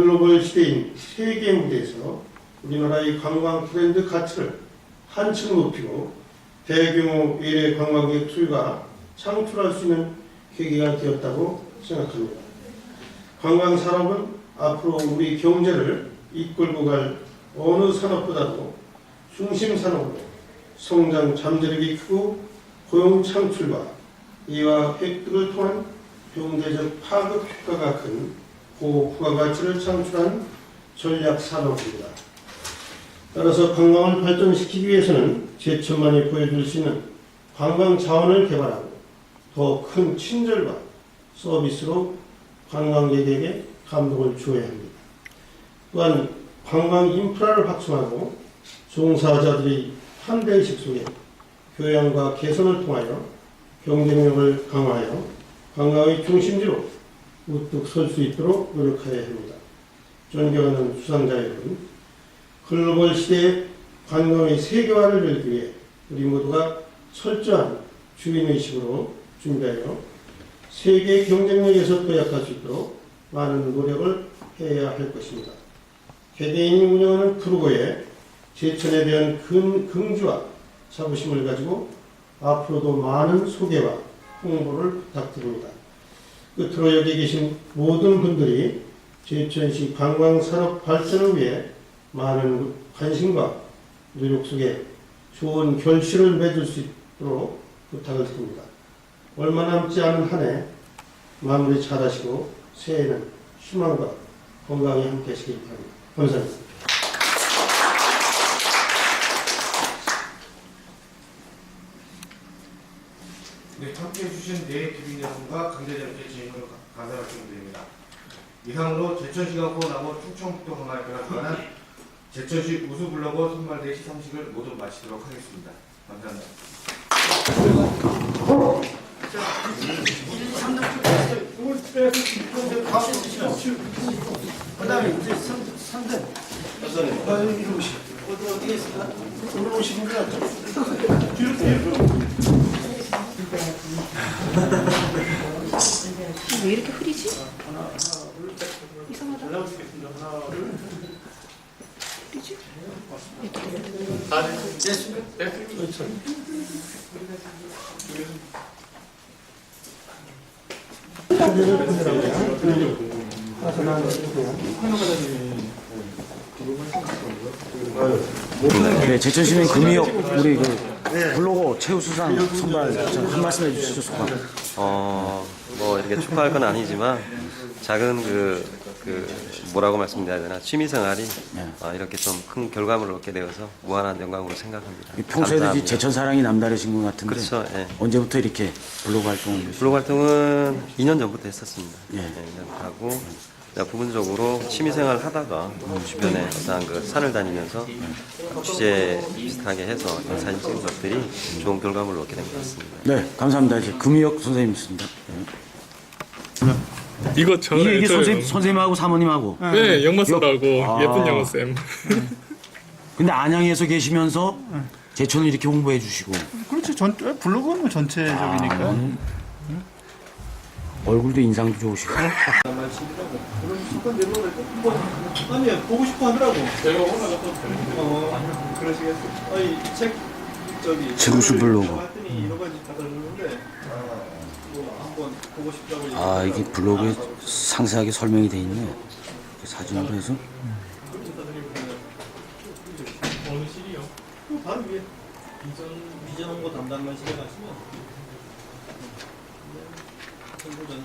글로벌 시대인 세계 무대에서 우리나라의 관광 트렌드 가치를 한층 높이고 대규모 외래 관광객 수요가 창출할 수 있는 계기가 되었다고 생각합니다. 관광 산업은 앞으로 우리 경제를 이끌고 갈 어느 산업보다도 중심 산업으로 성장 잠재력이 크고 고용 창출과 이와 획득을 통한 경제적 파급 효과가 큰 고부가 가치를 창출한 전략 산업입니다. 따라서 관광을 발전시키기 위해서는 제천만이 보여줄 수 있는 관광 자원을 개발하고 더 큰 친절과 서비스로 관광객에게 감동을 주어야 합니다. 또한 관광 인프라를 확충하고 종사자들이 한대의식 속에 교양과 개선을 통하여 경쟁력을 강화하여 관광의 중심지로 우뚝 설 수 있도록 노력해야 합니다. 존경하는 수상자 여러분, 글로벌 시대의 관광의 세계화를 열기 위해 우리 모두가 철저한 주인의식으로 준비하여 세계 경쟁력에서 도 약할 수 있도록 많은 노력을 해야 할 것입니다. 개개인이 운영하는 프로고에 제천에 대한 근, 긍지와 자부심을 가지고 앞으로도 많은 소개와 홍보를 부탁드립니다. 끝으로 여기 계신 모든 분들이 제천시 관광산업 발전을 위해 많은 관심과 노력 속에 좋은 결실을 맺을 수 있도록 부탁을 드립니다. 얼마 남지 않은 한 해 마무리 잘하시고 새해에는 희망과 건강이 함께 하시길 바랍니다. 감사합니다. 네, 함께 해주신 네 기빈 여러분과 강제자께 진심으로 가- 감사 말씀드립니다. 이상으로 제천시가 호원하고 충청북도 관광협회가 주관한 제천시 우수 블로거 선발대 시상식을 모두 마치도록 하겠습니다. 감사합니다. 그 다음에 이제 상대 아 여기 오시 어디 어디에 있을까? 오늘 오시는 분 같죠? 뒤로 왜 이렇게 흐리지? 이상하다. 흐리지? 그렇죠. 네, 제천시민 금이역 우리 그 블로거 최우수상 선발 한 말씀 해주시죠, 소감. 어, 뭐 이렇게 축하할 건 아니지만 작은 그, 그 뭐라고 말씀드려야 되나 취미 생활이 네. 어, 이렇게 좀 큰 결과물을 얻게 되어서 무한한 영광으로 생각합니다. 평소에도 이 감사합니다. 제천 사랑이 남다르신 것 같은데 그렇죠. 예. 언제부터 이렇게 블로그 활동을 블로그 활동은 2년 전부터 했었습니다. 예. 네, 2년 하고 이제 부분적으로 취미 생활을 하다가 주변에 어떠한 그 산을 다니면서 취재 비슷하게 해서 사진 찍은 것들이 좋은 결과물을 얻게 된 것 같습니다. 네, 감사합니다. 이제 금이역 선생님이십니다. 네. 이거 저 이게, 이게 저- 선생님, 선생님하고 사모님하고 네 영어 써라고 아. 예쁜 영어 쌤. 근데 안양에서 계시면서 제천을 이렇게 홍보해 주시고 그렇지 전 블로그는 뭐 전체적이니까 얼굴도 인상도 좋으시고 아니 보고 싶어 하더라고. 제가 올라갔던 어 그러시겠어. 아니 책 저기 최우수 블로그. 봤더니 여러 가지 다 들었는데 뭐 한번 보고 싶다고. 아 이게 블로그에 상세하게 설명이 돼 있네. 이렇게 사진으로 해서 어느 실이요? 그 바로 위에 비전 비전 홍보 담당만 시켜가시면 정부는